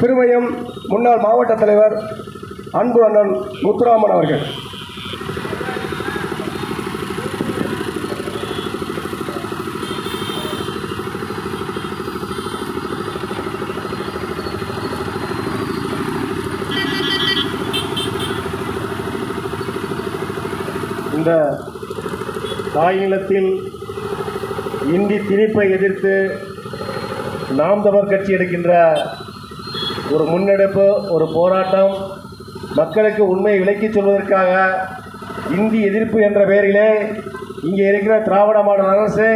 திருமயம் முன்னாள் மாவட்ட தலைவர் அன்பு அண்ணன் முத்துராமன் அவர்கள். இந்த தாய்நிலத்தில் இந்தி திணிப்பை எதிர்த்து நாம் தமிழ் கட்சி எடுக்கின்ற ஒரு முன்னெடுப்பு ஒரு போராட்டம் மக்களுக்கு உண்மையை விளக்கிச் சொல்வதற்காக இந்தி எதிர்ப்பு என்ற பெயரிலே இங்கே இருக்கிற திராவிட மாடல் அரசு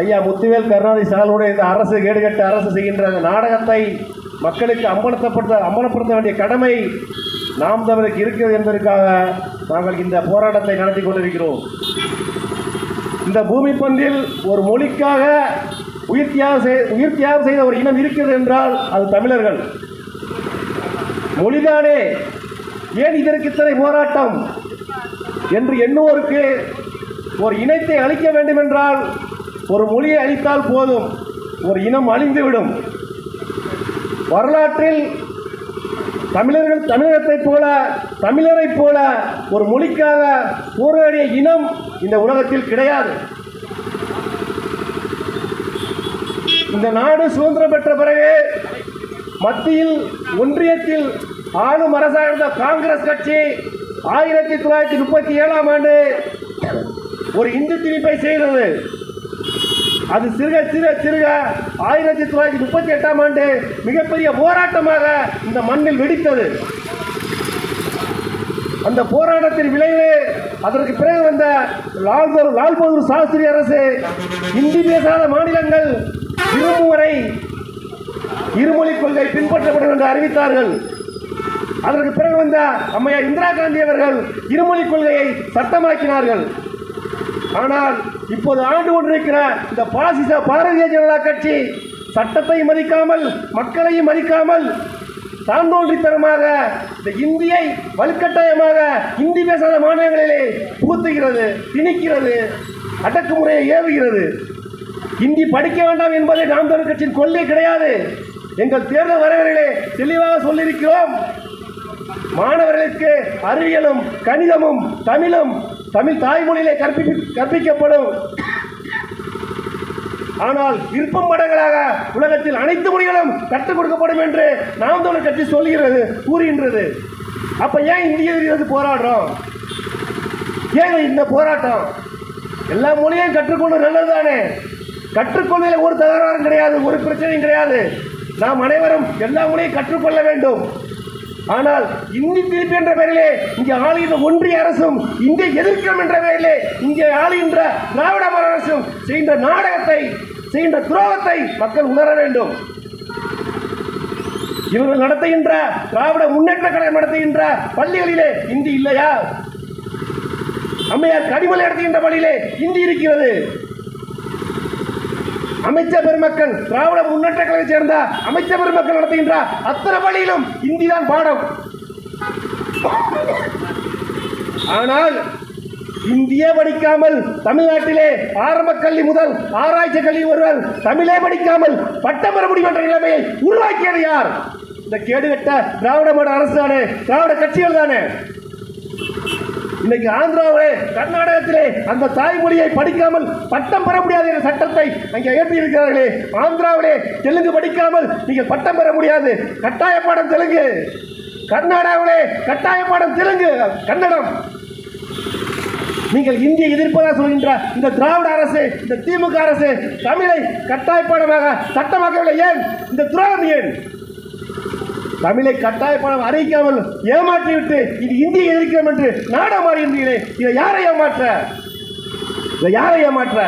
ஐயா முத்துவேல் கருணாநிதி சாலுடைய இந்த அரசு கேடுகட்ட அரசு செய்கின்ற அந்த நாடகத்தை மக்களுக்கு அம்பலத்தப்படுத்த அம்பலப்படுத்த வேண்டிய கடமை நாம் தமிழுக்கு இருக்கிறது என்பதற்காக நாங்கள் இந்த போராட்டத்தை நடத்தி கொண்டிருக்கிறோம். இந்த பூமி பந்தில் ஒரு மொழிக்காக உயிர் தியாகம் செய் உயிர் தியாகம் செய்த ஒரு இனம் இருக்கிறது என்றால் அது தமிழர்கள். மொழிதானே. ஏன் இதற்கு இத்தனை போராட்டம்? என்று எண்ணுவோருக்கு ஒரு இனத்தை அழிக்க வேண்டும் என்றால் ஒரு மொழியை அழித்தால் போதும். ஒரு இனம் அழிந்துவிடும் வரலாற்றில் தமிழர்கள் தமிழகத்தைப் போல தமிழரைப் போல ஒரு மொழிக்காக போராடிய இனம் இந்த உலகத்தில் கிடையாது. இந்த நாடு சுதந்திரம் பெற்ற பிறகு மத்தியில் ஒன்றியத்தில் ஆளும் அரசாக இருந்த காங்கிரஸ் கட்சி ஆயிரத்தி தொள்ளாயிரத்தி முப்பத்தி ஏழாம் ஆண்டு ஒரு இந்து திணிப்பை செய்தது. அது சிறுக சிறுக சிறுக ஆயிரத்தி தொள்ளாயிரத்தி முப்பத்தி எட்டாம் ஆண்டு மிகப்பெரிய போராட்டமாக இந்த மண்ணில் வெடித்தது. அந்த போராட்டத்தின் விளைவு அதற்கு பிறகு வந்த லால் லால் பகதூர் சாஸ்திரி அரசு இந்தி பேசாத மாநிலங்கள் இருமுறை வரை இருமொழி கொள்கை பின்பற்றப்படும் என்று அறிவித்தார்கள். அதற்கு பிறகு வந்த அம்மையார் இந்திரா காந்தி அவர்கள் இருமொழி கொள்கையை சட்டமாக்கினார்கள். ஆனால் இப்போது ஆண்டு கொண்டிருக்கிற இந்த பாசிச பாரதிய ஜனதா கட்சி சட்டத்தை மதிக்காமல் மக்களையும் மதிக்காமல் தாந்தோன்றித்தனமாக இந்த இந்தியை வலுக்கட்டாயமாக இந்தி பேசாத மாநிலங்களிலே புகுத்துகிறது திணிக்கிறது அடக்குமுறையை ஏவுகிறது. இந்தி படிக்க வேண்டாம் என்பதை நாம் தமிழ் கட்சியின் கொள்கை கிடையாது. எங்கள் தேர்தல் வரவர்களே தெளிவாக சொல்லியிருக்கிறோம். மாணவர்களுக்கு அறிவியலும் கணிதமும் தமிழும் தமிழ் தாய்மொழியிலே கற்பி கற்பிக்கப்படும். ஆனால் விருப்பம் படங்களாக உலகத்தில் அனைத்து மொழிகளும் கற்றுக் கொடுக்கப்படும் என்று நாம் தமிழர் கட்சி சொல்கிறது கூறுகின்றது. அப்ப ஏன் இந்திய எதிர்த்து போராடுறோம்? ஏன் இந்த போராட்டம்? எல்லா மொழியும் கற்றுக்கொண்டு நல்லதுதானே? கற்றுக்கொள்வதில் ஒரு தகராறும் கிடையாது ஒரு பிரச்சனையும் கிடையாது. நாம் அனைவரும் எல்லா மொழியும் கற்றுக்கொள்ள வேண்டும். ஆனால் இந்தி திருப்பி என்ற பெயரிலே இங்கே ஆளுகின்ற ஒன்றிய அரசும் இந்திய எதிர்க்கணும் என்ற பெயரிலே இங்கே ஆளுகின்ற திராவிட அரசும் செய்கின்ற நாடகத்தை செய்கின்ற துரோகத்தை மக்கள் உணர வேண்டும். இவர்கள் நடத்துகின்ற திராவிட முன்னேற்ற கழகம் நடத்துகின்ற பள்ளிகளிலே இந்தி இல்லையா? அம்மையார் கனிமலை நடத்துகின்ற பள்ளியிலே இந்தி இருக்கிறது. அமைச்சர் பெருமக்கள் திராவிட முன்னேற்ற கழகத்தை சேர்ந்த அமைச்சர் பெருமக்கள் நடத்துகின்ற அத்தனை பள்ளியிலும் இந்தி தான் பாடம். ஆனால் இந்தியே படிக்காமல் தமிழ்நாட்டிலே ஆரம்ப கல்வி முதல் ஆராய்ச்சி கல்வி ஒருவர் தமிழே படிக்காமல் பட்டம் பெற முடியும் என்ற நிலைமையை உருவாக்கியது யார்? இந்த கேடுகட்ட திராவிட மாடல் அரசு தானே? திராவிட கட்சிகள் தானே? இன்னைக்கு ஆந்திராவிலே கர்நாடகத்திலே அந்த தாய்மொழியை படிக்காமல் பட்டம் பெற முடியாது என்ற சட்டத்தை அங்கே ஏற்றி இருக்கிறார்களே ஆந்திராவிலே தெலுங்கு படிக்காமல் நீங்கள் பட்டம் பெற முடியாது. கட்டாய பாடம் தெலுங்கு. கர்நாடகாவிலே கட்டாய பாடம் தெலுங்கு. கன்னடம். நீங்கள் இந்திய எதிர்ப்பதாக சொல்கின்ற இந்த திராவிட அரசு இந்த திமுக அரசு தமிழை கட்டாயப்பாடமாக சட்டமாக்கவில்லை. ஏன்? இந்த துரோகம் ஏன்? தமிழை கட்டாயப்பாடம் அறிவிக்காமல் ஏமாற்றிவிட்டு இது இந்தியை எதிர்க்கிறோம் என்று நாடகம் மாறுகின்றீர்களே இதை யாரை ஏமாற்ற? இதை யாரை ஏமாற்ற?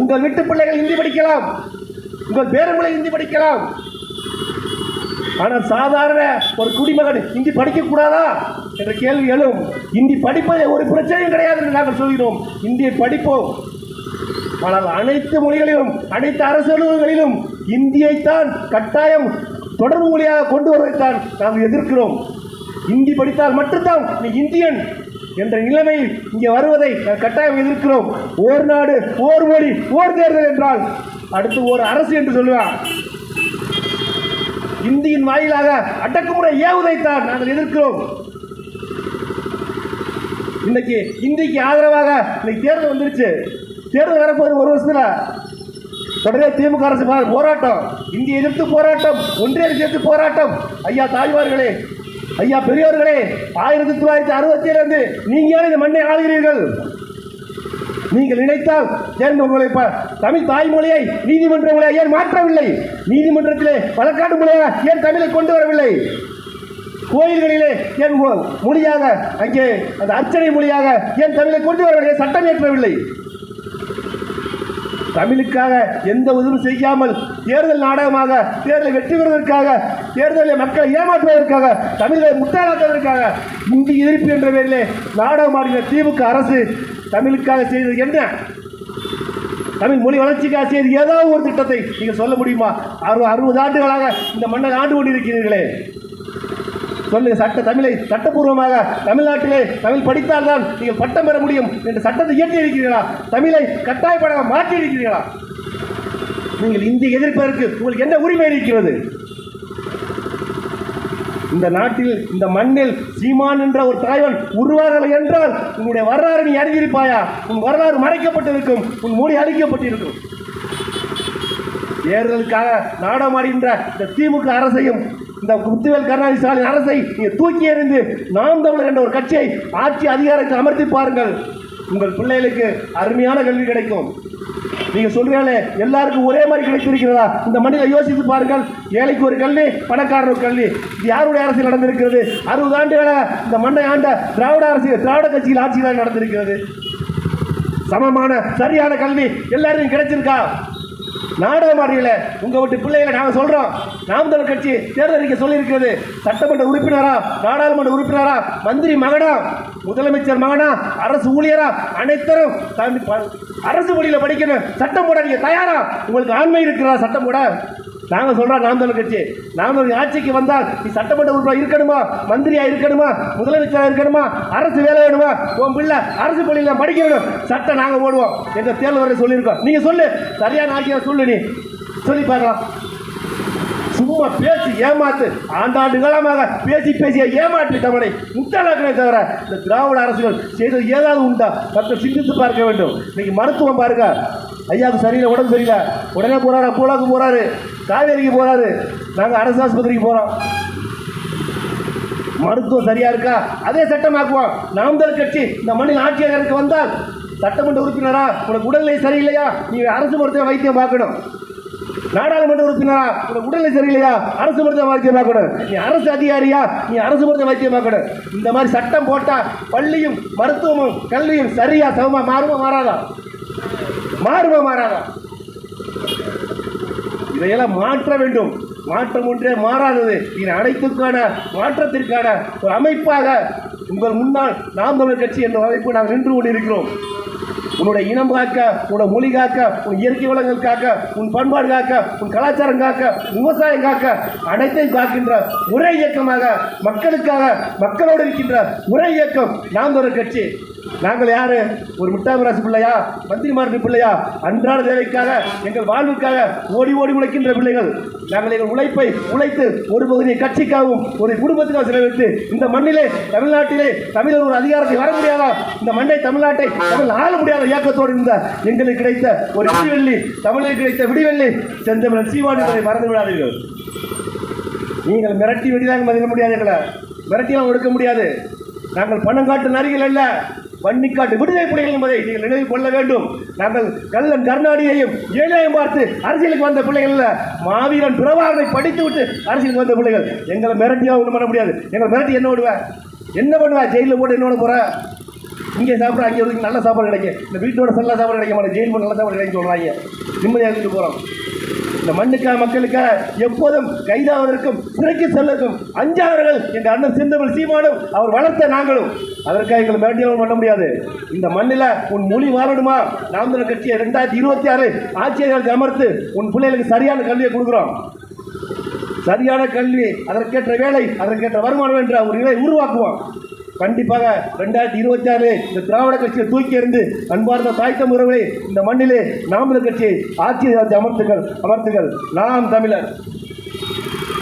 உங்கள் வீட்டு பிள்ளைகள் இந்தி படிக்கலாம். உங்கள் பேரங்களை ஹிந்தி படிக்கலாம். ஆனால் சாதாரண ஒரு குடிமகன் இந்தி படிக்கக்கூடாதா? என்ற கேள்வி எழும். இந்தி படிப்பது ஒரு பிரச்சனையும் கிடையாது என்று நாங்கள் சொல்கிறோம். இந்தியை படிப்போம். ஆனால் அனைத்து மொழிகளிலும் அனைத்து அரசு அலுவலகங்களிலும் இந்தியைத்தான் கட்டாயம் தொடர்பு மொழியாக கொண்டு வருவதைத்தான் நாங்கள் எதிர்க்கிறோம். இந்தி படித்தால் மட்டும்தான் நீ இந்தியன் என்ற நிலைமையில் இங்கே வருவதை கட்டாயம் எதிர்க்கிறோம். ஓர் நாடு ஓர் மொழி ஓர் தேர்தல் என்றால் அடுத்து ஒரு அரசு என்று சொல்லுவார். இந்தியின் வாயிலாக அடக்குமுறை ஏவுதைத்தான் நாங்கள் எதிர்க்கிறோம். இன்னைக்கு இந்திக்கு ஆதரவாக இன்னைக்கு தேர்தல் வந்துருச்சு. தேர்தல் வரப்போகுது ஒரு வருஷத்தில். உடனே திமுக அரசு போராட்டம். இந்திய எதிர்த்து போராட்டம். ஒன்றிய எதிர்த்து போராட்டம். ஐயா தாய்மார்களே ஐயா பெரியவர்களே ஆயிரத்தி தொள்ளாயிரத்தி அறுபத்தி ஏழு நீங்கள் இந்த மண்ணை ஆளுகிறீர்கள்? நீங்கள் நினைத்தால் ஏன் உங்களை தமிழ் தாய்மொழியை நீதிமன்ற மொழியை ஏன் மாற்றவில்லை? நீதிமன்றத்திலே வழக்காடு மொழியாக ஏன் தமிழை கொண்டு வரவில்லை? கோயில்களிலே என் மொ- மொழியாக அங்கே அந்த அர்ச்சனை மொழியாக ஏன் தமிழை கொண்டு வரவில்லை சட்டம் ஏற்றவில்லை. தமிழுக்காக எந்த உதவும் செய்யாமல் தேர்தல் நாடகமாக தேர்தலை வெற்றி பெறுவதற்காக தேர்தலில் மக்களை ஏமாற்றுவதற்காக தமிழை முட்டாளாக்குவதற்காக இந்தி எதிர்ப்பு என்ற பேரிலே நாடகமாடுகிற திமுக அரசு தமிழுக்காக செய்தது என்ன? தமிழ் மொழி வளர்ச்சிக்காக செய்து ஏதாவது ஒரு திட்டத்தை நீங்கள் சொல்ல முடியுமா? அறுபது அறுபது ஆண்டுகளாக இந்த மன்னர் ஆண்டு கொண்டிருக்கிறீர்களே. சொல்லுங்க சட்ட தமிழை சட்டப்பூர்வமாக தமிழ்நாட்டிலே தமிழ் படித்தால்தான் நீங்கள் பட்டம் பெற முடியும் என்று சட்டத்தை இயற்றி இருக்கிறீர்களா தமிழை கட்டாயப்பட மாற்றி இருக்கிறீர்களா நீங்கள் இந்தி எதிர்ப்பதற்கு உங்களுக்கு என்ன உரிமை இருக்கிறது? இந்த நாட்டில் இந்த மண்ணில் சீமான் என்ற ஒரு தலைவன் உருவாகலை என்றால் உன்னுடைய வரலாறு நீ அறிந்திருப்பாயா? உன் வரலாறு மறைக்கப்பட்டிருக்கும் உன் மொழி அழிக்கப்பட்டிருக்கும். தேர்தலுக்காக நாடமாடுகின்ற இந்த திமுக அரசையும் இந்த முத்துவேல் கருணாநிதி ஸ்டாலின் அரசை நீங்கள் தூக்கி எறிந்து நாம் தமிழர் என்ற ஒரு கட்சியை ஆட்சி அதிகாரத்தில் அமர்த்தி பாருங்கள். உங்கள் பிள்ளைகளுக்கு அருமையான கல்வி கிடைக்கும். நீங்க சொல்றீங்களே எல்லாருக்கும் ஒரே மாதிரி கிடைத்திருக்கிறதா? இந்த மண்ணில் யோசித்து பாருங்கள். ஏழைக்கு ஒரு கல்வி பணக்காரருக்கு கல்வி. இது யாருடைய அரசு நடந்திருக்கிறது? அறுபது ஆண்டுகளாக இந்த மண்ணை ஆண்ட திராவிட அரசு திராவிட கட்சியில் ஆட்சி தான் நடந்திருக்கிறது. சமமான சரியான கல்வி எல்லாருக்கும் கிடைச்சிருக்கா? நாடக ஆடுறீங்கள உங்க வீட்டு பிள்ளைகளை நாங்கள் சொல்றோம். நாம் கட்சி தேர்தல் அறிக்கை சொல்லியிருக்கிறது. சட்டமன்ற உறுப்பினரா நாடாளுமன்ற உறுப்பினரா மந்திரி மகனா முதலமைச்சர் மகனா அரசு ஊழியரா அனைத்தரும் ப- அரசு மொழியில் படிக்கணும் சட்டம் போட நீங்க தயாரா? உங்களுக்கு ஆண்மை இருக்கிறா சட்டம் போட? நாங்கள் சொல்கிறோம் நாம் தமிழர் கட்சி. நாம் ஆட்சிக்கு வந்தால் நீ சட்டமன்ற உறுப்பினர் இருக்கணுமா? மந்திரியாக இருக்கணுமா? முதலமைச்சராக இருக்கணுமா? அரசு வேலை வேணுமா? உன் பிள்ளை அரசு பள்ளியில் படிக்க வேணும். சட்டம் நாங்கள் ஓடுவோம் எங்கள் தேர்தல் வரை சொல்லியிருக்கோம். நீங்கள் சொல்லு. சரியான ஆட்சியை சொல்லு நீ. சொல்லி பார்க்கலாம். சும்மா பேசி ஏமாத்து. ஆண்டாண்டு காலமாக பேசி பேசிய ஏமாற்றிட்டவனை தமிழை தவிர இந்த திராவிட அரசுகள் செய்தது ஏதாவது உண்டா? மக்கள் சிந்தித்து பார்க்க வேண்டும். இன்னைக்கு மருத்துவம் பாருங்க. ஐயாவுக்கு சரியில்லை உடம்பு சரியில்லை. உடனே போறாரு அப்போலாவுக்கு போறாரு காவேரிக்கு போறாரு. நாங்கள் அரசு ஆஸ்பத்திரிக்கு போறோம். மருத்துவம் சரியா இருக்கா? அதே சட்டமாக்குவோம். நாம் தமிழர் கட்சி இந்த மண்ணில் ஆட்சியாளருக்கு வந்தால் சட்டமன்ற உறுப்பினரா? உனக்கு உடல்நிலை சரியில்லையா? நீ அரசு மருத்துவ வைத்தியம் பார்க்கணும். நாடாளுமன்ற உறுப்பினரா? உடல்நிலை சரியில்லையா? அரசு மருத்துவ வைத்தியமா கூட? நீ அரசு அதிகாரியா? நீ அரசு மருத்துவ வைத்தியமா கூட? இந்த மாதிரி சட்டம் போட்டா பள்ளியும் மருத்துவமும் கல்வியும் சரியா சமமா மாறுமா மாறாதா? மாறுமா மாறாதா? இதையெல்லாம் மாற்ற வேண்டும். மாற்றம் ஒன்றே மாறாதது. இது அனைத்துக்கான மாற்றத்திற்கான ஒரு அமைப்பாக உங்கள் முன்னால் நாம் தமிழர் கட்சி என்ற அமைப்பு நாங்கள் நின்று கொண்டிருக்கிறோம். உன்னுடைய இனம் காக்க உன்னோட மொழி காக்க உன் இயற்கை வளங்கள் காக்க உன் பண்பாடு காக்க உன் கலாச்சாரம் காக்க விவசாயம் காக்க அனைத்தையும் காக்கின்ற ஒரே இயக்கமாக மக்களுக்காக மக்களோடு இருக்கின்ற ஒரே இயக்கம் நாம் ஒரு கட்சி. நாங்கள் யாரு? ஒரு முட்டாமராசி பிள்ளையா? மந்திரிமாருக்கு பிள்ளையா? அன்றாட தேவைக்காக எங்கள் வாழ்வுக்காக ஓடி ஓடி உழைக்கின்ற பிள்ளைகள். நாங்கள் எங்கள் உழைப்பை உழைத்து ஒரு பகுதியை கட்சிக்காகவும் ஒரு குடும்பத்துக்காக செலவிட்டு இந்த மண்ணிலே தமிழ்நாட்டிலே தமிழர் ஒரு அதிகாரத்தை வர முடியாதா? இந்த மண்ணை தமிழ்நாட்டை தமிழ் ஆள முடியாத இயக்கத்தோடு இருந்த எங்களுக்கு கிடைத்த ஒரு விடிவெள்ளி தமிழுக்கு கிடைத்த விடிவெள்ளி செந்தமிழன் சீவான் மறந்து விடாதீர்கள். நீங்கள் மிரட்டி வெடிதாங்க மதிக்க முடியாது எங்களை. மிரட்டியெல்லாம் ஒடுக்க முடியாது. நாங்கள் பணம் காட்டு நரிகள் அல்ல. வன்னிக்காட்டு விடுதலை புலிகள் என்பதை நீங்கள் நினைவு கொள்ள வேண்டும். நாங்கள் கள்ளன் கருணாநிதியையும் ஏழையும் பார்த்து அரசியலுக்கு வந்த பிள்ளைகள் அல்ல. மாவீரன் பிரபாகரை படித்து விட்டு அரசியலுக்கு வந்த பிள்ளைகள். எங்களை மிரட்டியாக ஒன்றும் பண்ண முடியாது. எங்களை மிரட்டி என்ன விடுவேன் என்ன பண்ணுவேன் ஜெயிலில் போட்டு என்ன பண்ண போகிறேன் இங்கே சாப்பிட அங்கே நல்ல சாப்பாடு கிடைக்கும். இந்த வீட்டோட நல்ல சாப்பாடு கிடைக்க மாட்டேன் ஜெயில் நல்ல சாப்பாடு கிடைக்கும் சொல்கிறாங்க நிம்மதியாக இருந்துட்டு போகிறோம் இந்த மண்ணுக்காக மக்களுக்காக எப்போதும் கைதாவதற்கும் சிறைக்கு செல்லக்கும் அஞ்சாதவர்கள் எங்கள் அண்ணன் செந்தமிழ் சீமானும் அவர் வளர்த்த நாங்களும். அதற்காக எங்களை மேட்டியலும் பண்ண முடியாது. இந்த மண்ணில் உன் மொழி வாழணுமா நாம் கட்சியை ரெண்டாயிரத்தி இருபத்தி ஆறு ஆட்சியர்களுக்கு அமர்த்து உன் பிள்ளைகளுக்கு சரியான கல்வியை கொடுக்குறோம். சரியான கல்வி அதற்கேற்ற வேலை அதற்கேற்ற வருமானம் என்ற ஒரு நிலை உருவாக்குவோம். கண்டிப்பாக ரெண்டாயிரத்தி இருபத்தி ஆறு இந்த திராவிட கட்சியை தூக்கி எறிந்து அன்பார்ந்த தாய்த்தம் உறவுகளை இந்த மண்ணிலே நாமல கட்சியை ஆட்சி அமர்த்துகள் அமர்த்துகள் நாம் தமிழர்.